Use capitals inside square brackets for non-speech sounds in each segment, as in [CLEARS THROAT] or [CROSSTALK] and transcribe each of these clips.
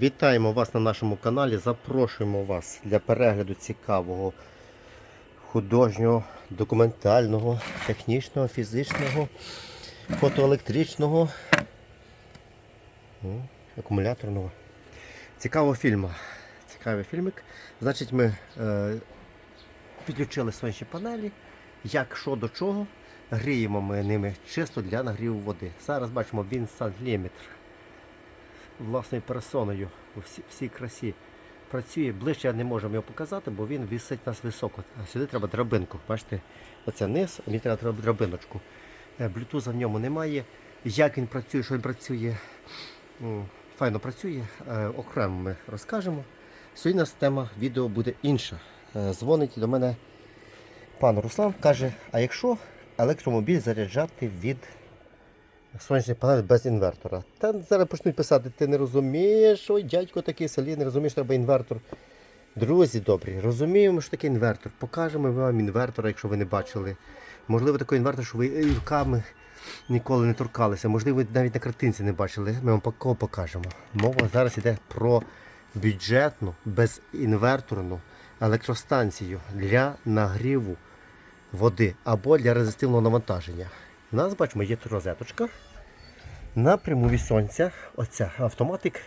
Вітаємо вас на нашому каналі. Запрошуємо вас для перегляду цікавого художнього, документального, технічного, фізичного, фотоелектричного, ну, акумуляторного. Цікавого фільму. Цікавий фільмик. Значить, ми е, підключили сонячні панелі. Як що до чого, гріємо ми ними чисто для нагріву води. Зараз бачимо він сантліметр власною персоною у всі- всій красі працює. Ближче я не можемо його показати, бо він висить нас високо. А сюди треба драбинку. Бачите, оце низ, мені треба треба драбиночку. Е, Блютуза в ньому немає. Як він працює, що він працює, файно працює, е, окремо ми розкажемо. Сьогодні у нас тема відео буде інша. Е, Дзвонить до мене пан Руслан, каже, а якщо електромобіль заряджати від сонячних панелей без інвертора. Та зараз почнуть писати, ти не розумієш, ой, дядько такий селі, не розумієш, треба інвертор. Друзі добрі, розуміємо, що таке інвертор. Покажемо вам інвертора, якщо ви не бачили. Можливо, такий інвертор, що ви руками ніколи не торкалися. Можливо, ви навіть на картинці не бачили. Ми вам покажемо. Мова зараз йде про бюджетну, безінверторну електростанцію для нагріву води або для резистивного навантаження. У нас бачимо, є розеточка. Напряму від сонця, оця автоматик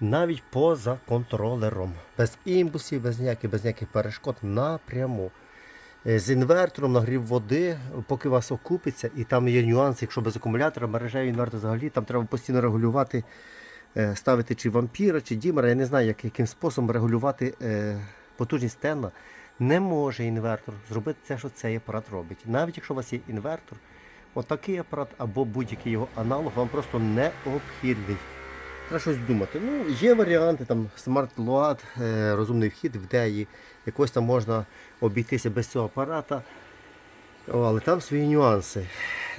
навіть поза контролером. Без імпульсів, без ніяких, без ніяких перешкод напряму. Е, З інвертором нагрів води, поки вас окупиться, і там є нюанси, якщо без акумулятора, мережевий інвертор взагалі, там треба постійно регулювати, е, ставити чи вампіра, чи дімера. Я не знаю, як, яким способом регулювати е, потужність стена. Не може інвертор зробити те, що цей апарат робить. Навіть якщо у вас є інвертор, отакий апарат або будь-який його аналог вам просто необхідний. Треба щось думати. Ну, є варіанти, там Load, е, розумний вхід в деї, якось там можна обійтися без цього апарата. Але там свої нюанси.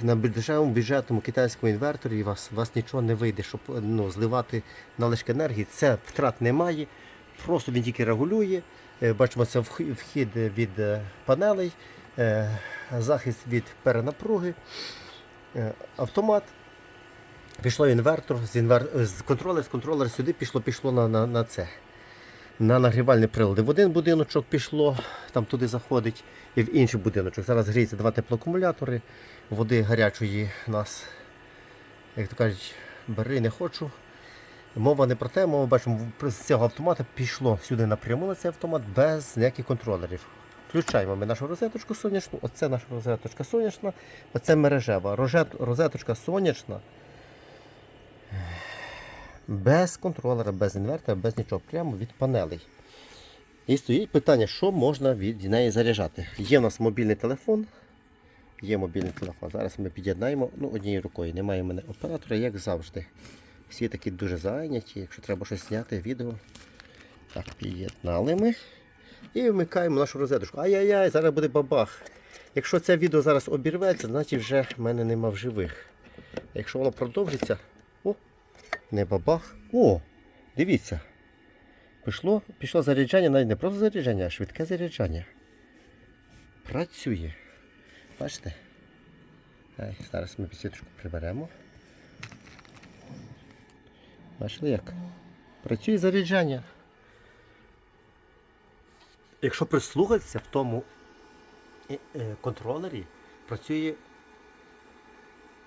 На дешевому бюджетному китайському інверторі вас, вас нічого не вийде, щоб ну, зливати налишки енергії. Це втрат немає. Просто він тільки регулює. Е, Бачимо, це вхід від е, панелей, е, захист від перенапруги, автомат. Пішло інвертор, з, інвер... з контролера, з контролера сюди пішло, пішло на, на, на це. На нагрівальні прилади. В один будиночок пішло, там туди заходить, і в інший будиночок. Зараз гріється два теплоакумулятори, води гарячої нас, як то кажуть, бери не хочу. Мова не про те, мова бачимо, з цього автомата пішло сюди напряму на цей автомат без ніяких контролерів. Включаємо ми нашу розеточку сонячну, оце наша розеточка сонячна, оце мережева. Розеточка сонячна. Без контролера, без інвертора, без нічого, прямо від панелей. І стоїть питання, що можна від неї заряджати. Є у нас мобільний телефон. Є мобільний телефон. Зараз ми під'єднаємо ну, однією рукою. Немає в мене оператора, як завжди. Всі такі дуже зайняті, якщо треба щось зняти, відео. Так, під'єднали ми. І вмикаємо нашу розеточку. Ай-яй-яй, зараз буде бабах. Якщо це відео зараз обірветься, значить вже в мене нема в живих. Якщо воно продовжиться, о, не бабах. О, дивіться. Пішло, пішло заряджання, навіть не просто заряджання, а швидке заряджання. Працює. Бачите? Зараз ми підсвіточку приберемо. Бачили як? Працює заряджання. Якщо прислухатися в тому е, е, контролері, працює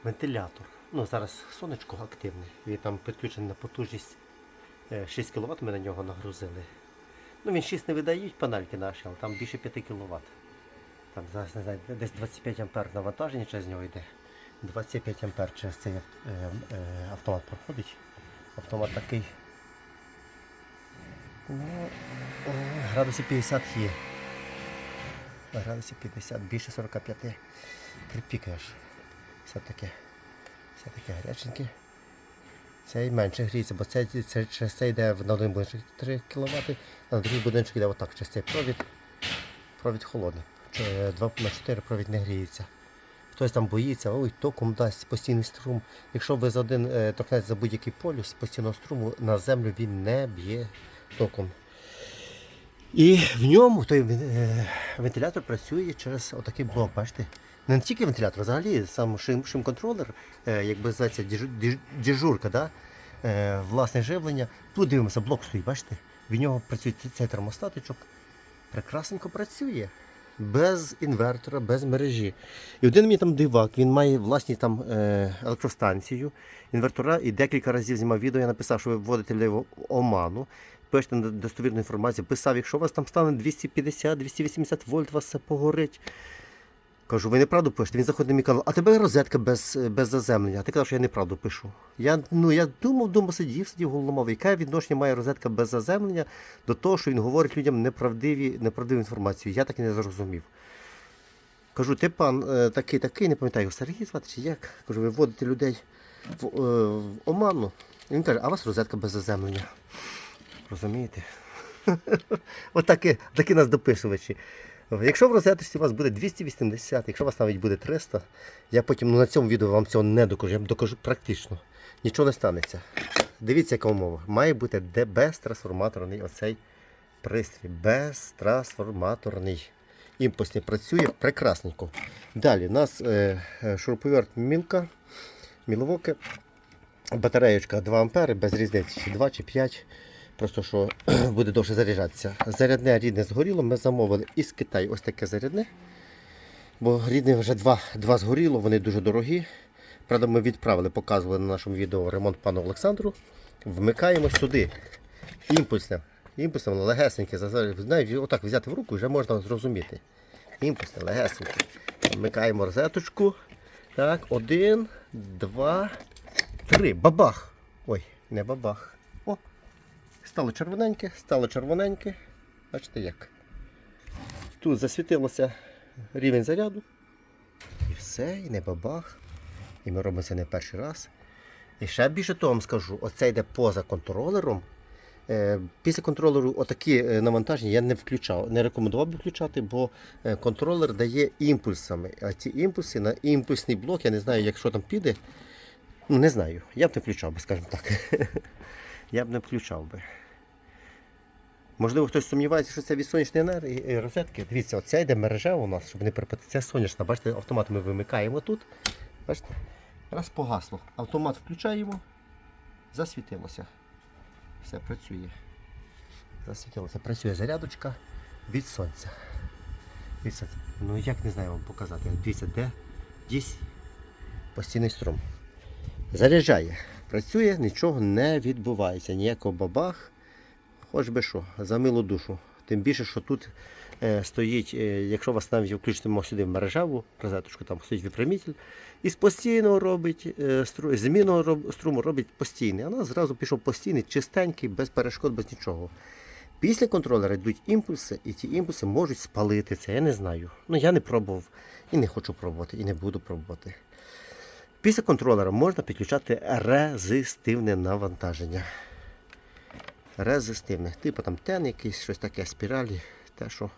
вентилятор. Ну, зараз сонечко активне. Він там підключений на потужність е, 6 кВт ми на нього нагрузили. Ну, він 6 не видають панельки наші, але там більше 5 кВт. Там зараз не знаю, десь 25 ампер навантаження через нього йде. 25 ампер через цей ав- е, е, автомат проходить. Автомат такий. Ну, градусів 50 є. Градусів 50, більше 45. Припікаєш. Все таке. Все таке гаряченьке. Цей менше гріється, бо цей, це, через це йде на один будиночок 3 кВт, а на другий будиночок йде отак, через цей провід. Провід холодний. 2 на 4 провід не гріється. Хтось там боїться, ой, током дасть постійний струм. Якщо ви за один е, торкнеться за будь-який полюс постійного струму, на землю він не б'є током. І в ньому той е, вентилятор працює через отакий блок, бачите? Не тільки вентилятор, взагалі сам шим, шим-контролер, е, як би зветься, діжурка, да? е, власне живлення. Тут дивимося, блок стоїть, бачите? В нього працює цей термостатичок. Прекрасненько працює. Без інвертора, без мережі. І один мій там дивак, він має власні там е, електростанцію, інвертора, і декілька разів знімав відео. Я написав, що ви вводите для оману, пишете достовірну інформацію. Писав, якщо у вас там стане 250-280 вольт, у вас все погорить. Кажу, ви неправду пишете. Він заходить на мій канал, а тебе розетка без, без заземлення. Ти казав, що я неправду пишу. Я, ну, я думав, думав, сидів, сидів головомов. Яке відношення має розетка без заземлення до того, що він говорить людям неправдиві, неправдиву інформацію. Я так і не зрозумів. Кажу, ти пан е, такий, такий, не пам'ятаю, Сергій звати чи як? Кажу, ви вводите людей в, е, в оману. І він каже, а у вас розетка без заземлення. Розумієте? [LAUGHS] Отакі, такі нас дописувачі. Якщо в розеточці у вас буде 280, якщо у вас навіть буде 300, я потім ну, на цьому відео вам цього не докажу, я докажу практично. Нічого не станеться. Дивіться, яка умова. Має бути безтрансформаторний оцей пристрій. Безтрансформаторний. Імпульсний працює прекрасненько. Далі у нас е, е, шуруповерт мілка, міловоке, батареєчка 2 А, без різниці, чи 2 чи 5. Просто що [CLEARS THROAT] буде довше заряджатися. Зарядне рідне згоріло, ми замовили із Китаю ось таке зарядне. Бо рідне вже два, два згоріло, вони дуже дорогі. Правда, ми відправили, показували на нашому відео ремонт пану Олександру. Вмикаємо сюди. Імпульсне. Імпульсне, воно легесеньке. Отак взяти в руку вже можна зрозуміти. Імпульсне, легесеньке. Вмикаємо розеточку. Так, один, два, три. Бабах! Ой, не бабах. Стало червоненьке, стало червоненьке. Бачите як. Тут засвітилося рівень заряду. І все, і не бабах. І ми робимо це не перший раз. І ще більше того вам скажу, оце йде поза контролером. Е, Після контролеру отакі е, навантаження я не включав, не рекомендував би включати, бо е, контролер дає імпульсами. А ці імпульси на імпульсний блок, я не знаю, якщо там піде. Ну, не знаю. Я б не включав би, скажімо так. [LAUGHS] я б не включав би. Можливо, хтось сумнівається, що це від сонячної енергії е, розетки. Дивіться, оце йде мережа у нас, щоб не перепити. Це сонячна. Бачите, автомат ми вимикаємо тут. Бачите? Раз погасло. Автомат включаємо, засвітилося. Все працює. Засвітилося. Працює зарядочка від сонця. Від сонця. Ну як не знаю вам показати. Дивіться, де десь постійний струм. Заряджає. Працює, нічого не відбувається. Ніякого бабах. Хоч би що, за милу душу. Тим більше, що тут е, стоїть, е, якщо вас навіть включимо сюди в мережеву розеточку, там стоїть випрямитель, і з постійного робить е, стру, змінного роб, струму робить постійний. А нас зразу пішов постійний, чистенький, без перешкод, без нічого. Після контролера йдуть імпульси, і ті імпульси можуть спалити це. Я не знаю. Ну я не пробував і не хочу пробувати, і не буду пробувати. Після контролера можна підключати резистивне навантаження резистивних, типу там тен якийсь, щось таке, спіралі, те, що,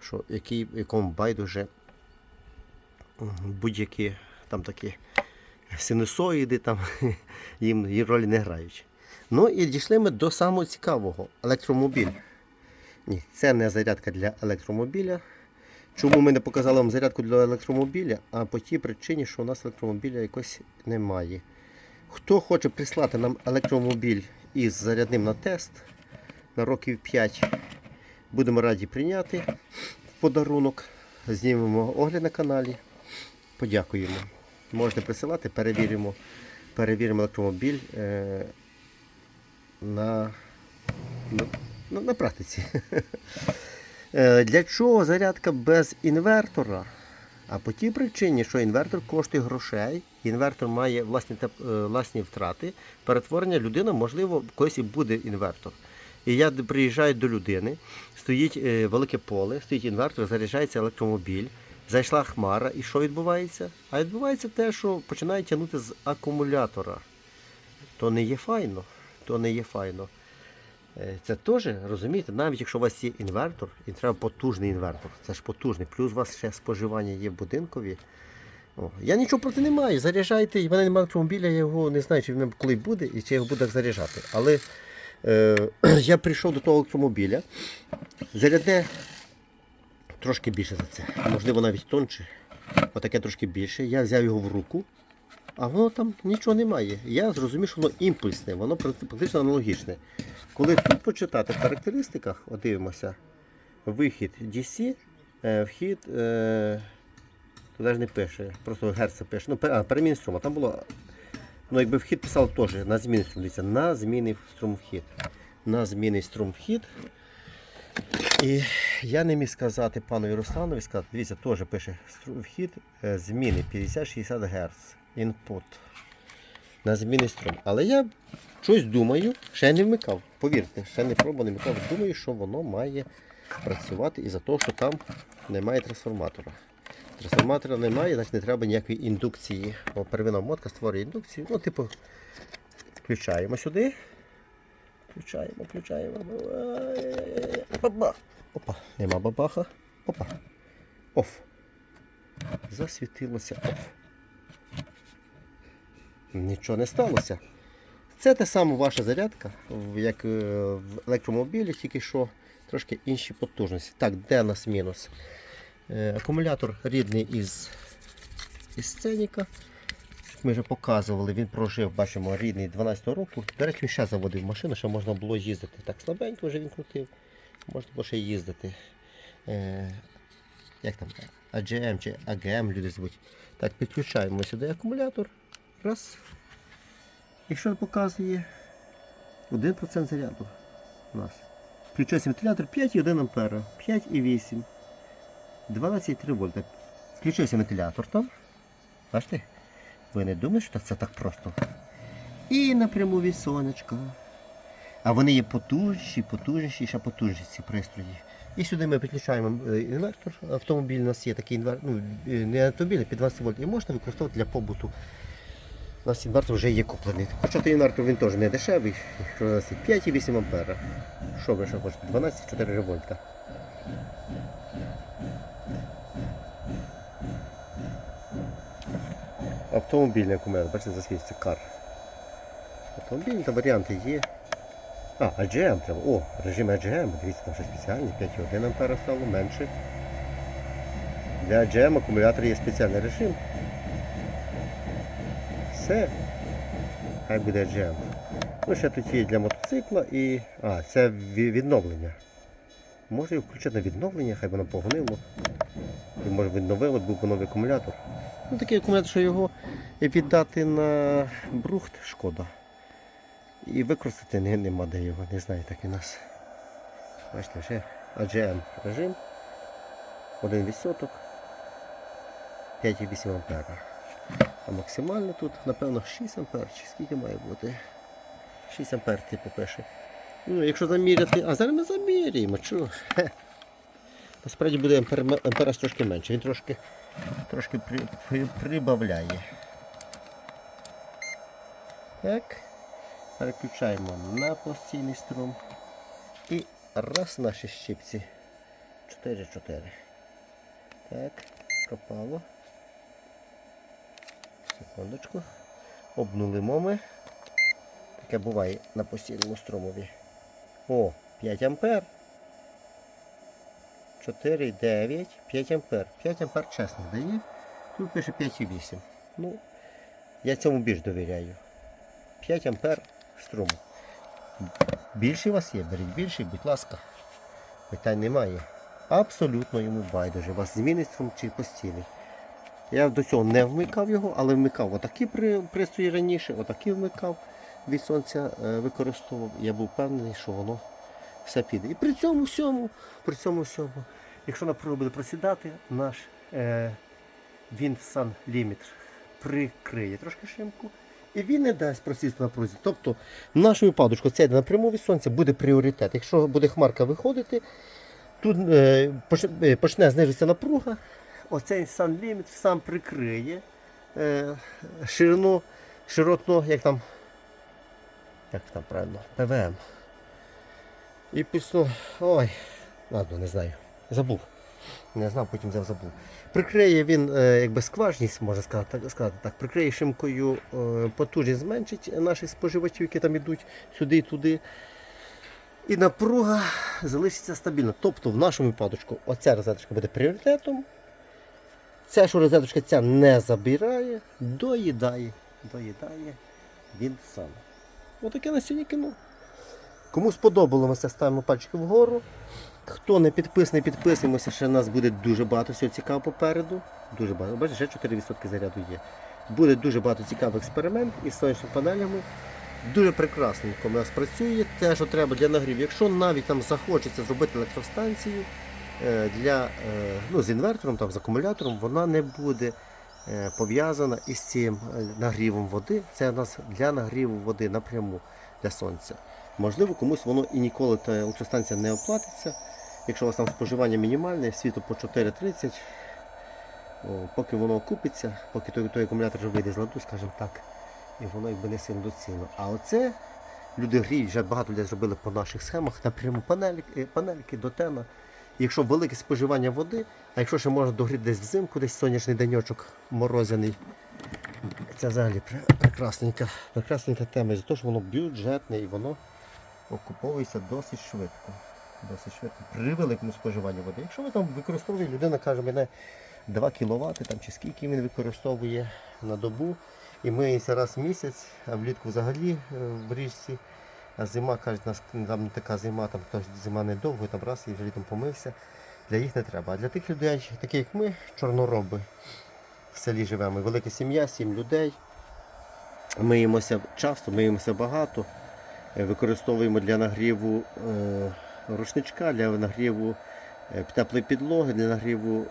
що який, якому байдуже будь-які там такі синусоїди, там, [LAUGHS] їм, їм ролі не грають. Ну і дійшли ми до самого цікавого електромобіль. Ні, це не зарядка для електромобіля. Чому ми не показали вам зарядку для електромобіля? А по тій причині, що у нас електромобіля якось немає. Хто хоче прислати нам електромобіль із зарядним на тест на років 5, будемо раді прийняти в подарунок. Знімемо огляд на каналі. Подякуємо. Можете присилати, перевіримо, перевіримо електромобіль е, на, на, на, на практиці. [LAUGHS] Е, Для чого зарядка без інвертора? А по тій причині, що інвертор коштує грошей, інвертор має власні, е, власні втрати, перетворення людина, можливо, колись і буде інвертор. І я приїжджаю до людини, стоїть е, велике поле, стоїть інвертор, заряджається електромобіль, зайшла хмара, і що відбувається? А відбувається те, що починає тягнути з акумулятора. То не є файно. То не є файно. Е, Це теж, розумієте, навіть якщо у вас є інвертор, і треба потужний інвертор, це ж потужний, плюс у вас ще споживання є в будинкові. О, я нічого проти не маю. Заряджайте, і в мене немає автомобіля, я його не знаю, чи він коли буде і чи його буду заряджати. Але е, [CLEARS THROAT] я прийшов до того електромобіля. Зарядне трошки більше за це. Можливо, навіть тонше. Отаке трошки більше. Я взяв його в руку. а воно там нічого немає. Я зрозумів, що воно імпульсне, воно практично аналогічне. Коли тут почитати в характеристиках, от дивимося, вихід DC, е, вхід. Е, туди ж не пише, просто герца пише. Ну, а, перемін струму. Там було. Ну, якби вхід писав теж на зміни струм. Дивіться, на зміни струм вхід. На зміни струм вхід. І я не міг сказати панові Русланові, сказати, дивіться, теж пише вхід, е, зміни 50-60 Гц. Інпут. На зміни струм. Але я щось думаю, ще не вмикав. Повірте, ще не пробував, не вмикав. Думаю, що воно має працювати із-за того, що там немає трансформатора. Трансформатора немає, значить не треба ніякої індукції. Бо первинна мотка створює індукцію. Ну, типу, включаємо сюди. Включаємо, включаємо. Баба. Опа, нема бабаха. Опа. Оф. Засвітилося оф. Нічого не сталося. Це те саме ваша зарядка, як е, в електромобілі, тільки що трошки інші потужності. Так, де у нас мінус? Е, Акумулятор рідний із, із сценіка. Ми вже показували, він прожив, бачимо, рідний 12 року. До речі, він ще заводив машину, що можна було їздити. Так слабенько вже він крутив. Можна було ще їздити. Е, як там? AGM чи AGM люди звуть. Так, підключаємо сюди акумулятор. Раз. І що показує? 1% заряду у нас. Включився вентилятор 5,1 ампера, 5,8. 12,3 вольта. Включився вентилятор там. Бачите? Ви не думаєте, що це так просто? І напряму від сонечка. А вони є потужніші, потужніші, ще потужніші ці пристрої. І сюди ми підключаємо е, інвертор. Автомобіль у нас є такий інвертор, ну, е, не автомобіль, а під 20 вольт. І можна використовувати для побуту. У нас інвертор вже є куплений. Хоча той інвертор він теж не дешевий, якщо у нас є 5,8 ампера. Що ви ще хочете? 12,4 вольта. Автомобільний акумулятор, бачите, засвітиться кар. Автомобільні та варіанти є. А, AGM треба. О, режим AGM, дивіться, там ще спеціальний, 5,1 ампера стало менше. Для AGM акумулятора є спеціальний режим. Все. Хай буде AGM. Ну, ще тут є для мотоцикла і. А, це відновлення. Може його включити на відновлення, хай воно погонило. І може відновило, був би новий акумулятор. Ну такий акумулятор, що його віддати на брухт шкода. І використати не, нема де його, не знаю, так і нас. Бачите, вже AGM режим. 1%. 5,8 ампера. А максимально тут, напевно, 6 ампер, чи скільки має бути? 6 ампер, типу пише. Ну, якщо заміряти. А зараз ми заміряємо, чого? Насправді буде ампер, ампераж трошки менше, він трошки, трошки при, при, прибавляє. Так. Переключаємо на постійний струм. І раз наші щипці. 4-4. Так, пропало. Секундочку. Обнулимо ми. Таке буває на постійному струмові. О, 5 ампер. 4, 9, 5 ампер. 5 ампер чесно дає. Тут пише 5,8. Ну, я цьому більш довіряю. 5 ампер струму. Більший у вас є, беріть більший, будь ласка. Питань немає. Абсолютно йому байдуже. У вас змінний струм чи постійний. Я до цього не вмикав його, але вмикав отакі пристрої раніше, отакі вмикав від сонця е, використовував. Я був впевнений, що воно все піде. І при цьому всьому, при цьому всьому, якщо напруга буде просідати, наш е, він Sun Limit прикриє трошки шимку. І він не дасть просісти напрузі. Тобто в нашому випадку це йде напряму від сонця буде пріоритет. Якщо буде хмарка виходити, тут е, е, почне знижитися напруга, оцей Sun Limit сам прикриє е, ширину, широтно, як там, як там правильно, ПВМ. І пішло, ой, ладно, не знаю, забув. Не знав, потім взяв забув. Прикриє він е, якби скважність, можна сказати, так- сказати так, прикриє шимкою е, потужність, зменшить наших споживачів, які там йдуть сюди і туди. І напруга залишиться стабільно. Тобто в нашому випадку оця розеточка буде пріоритетом. Ця що розеточка ця не забирає, доїдає доїдає він сам. Отаке на сьогодні кіно. Кому сподобалося, ставимо пальчики вгору. Хто не підписаний, підписуємося, ще нас буде дуже багато всього цікавого попереду. Дуже багато. Бачите, ще 4% заряду є. Буде дуже багато цікавих експериментів із сонячними панелями. Дуже прекрасненько у нас працює. Те, що треба для нагріву. Якщо навіть там захочеться зробити електростанцію е, для, е, ну, з інвертором, там, з акумулятором, вона не буде е, пов'язана із цим нагрівом води. Це у нас для нагріву води напряму для сонця. Можливо, комусь воно і ніколи та електростанція не оплатиться. Якщо у вас там споживання мінімальне, світло по 4,30, поки воно окупиться, поки той, той акумулятор вже вийде з ладу, скажімо так, і воно якби не сильно доцільно. А оце люди гріють, вже багато людей зробили по наших схемах, напряму панельки, панельки до тена. Якщо велике споживання води, а якщо ще можна догріти десь взимку, десь сонячний деньочок морозяний, це взагалі прекрасненька, прекрасненька тема, і за те, що воно бюджетне і воно окуповується досить швидко. Досить швидко. При великому споживанні води. Якщо ви там використовуєте, людина каже, мене 2 кВт там, чи скільки він використовує на добу, і миється раз в місяць, а влітку взагалі е, в річці. А зима, кажуть, нас там така зима, там то зима недовго, там раз і вже літом помився. Для їх не треба. А для тих людей, таких як ми, чорнороби, в селі живемо. Велика сім'я, сім людей. Миємося часто, миємося багато. Е, Використовуємо для нагріву е, рушничка, для нагріву е, теплої підлоги, для нагріву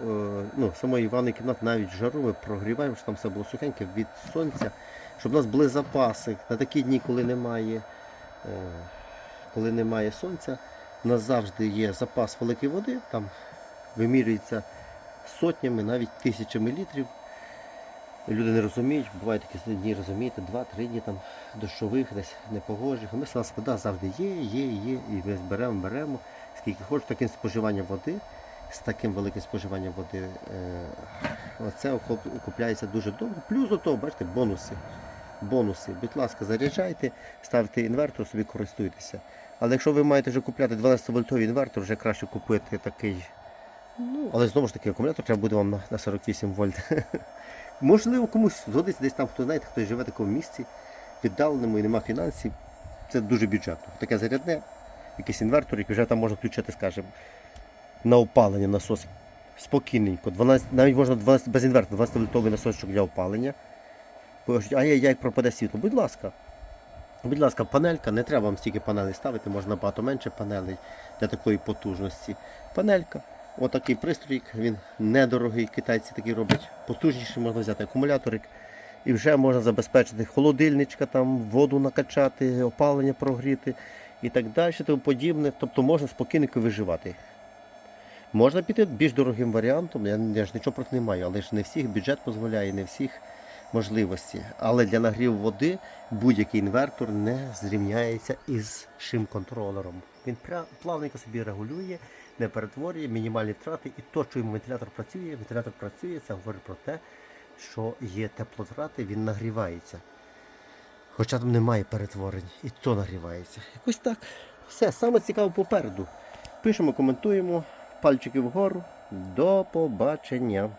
ну, самої ванної кімнати, навіть жару ми прогріваємо, щоб там все було сухеньке від сонця, щоб у нас були запаси на такі дні, коли немає, коли немає сонця. У нас завжди є запас великої води, там вимірюється сотнями, навіть тисячами літрів. Люди не розуміють, бувають такі дні, розумієте, два-три дні там дощових, десь непогожих. У нас вода завжди є, є, є, і ми беремо, беремо, скільки хочемо, таким споживанням води, з таким великим споживанням води, е, оце окуп- окупляється дуже довго. Плюс до того, бачите, бонуси. Бонуси. Будь ласка, заряджайте, ставте інвертор, собі користуйтеся. Але якщо ви маєте вже купляти 12-вольтовий інвертор, вже краще купити такий. Ну, але знову ж таки, акумулятор треба буде вам на 48 вольт. [LAUGHS] Можливо, комусь згодиться десь там, хто знаєте, хтось живе в такому місці, віддаленому і нема фінансів. Це дуже бюджетно. Таке зарядне, якийсь інвертор, який вже там можна включити, скажімо, на опалення насос. Спокійненько. 12, навіть можна 12, без інвертора, 12 вольтовий насосчик для опалення. А я як пропаде світло. Будь ласка. Будь ласка, панелька, не треба вам стільки панелей ставити, можна набагато менше панелей для такої потужності. Панелька. Отакий пристрій, він недорогий, китайці такі роблять. Потужніший можна взяти акумуляторик. І вже можна забезпечити холодильничка, там, воду накачати, опалення прогріти і так далі, тому подібне. Тобто можна спокійненько виживати. Можна піти більш дорогим варіантом, я, я ж нічого проти не маю, але ж не всіх бюджет дозволяє, не всіх можливості. Але для нагріву води будь-який інвертор не зрівняється із шим-контролером. Він плавненько собі регулює, не перетворює мінімальні втрати, і то, йому вентилятор працює, вентилятор працює, це говорить про те, що є теплотрати, він нагрівається. Хоча там немає перетворень, і то нагрівається. Якось так. Все, саме цікаве попереду. Пишемо, коментуємо, пальчики вгору. До побачення.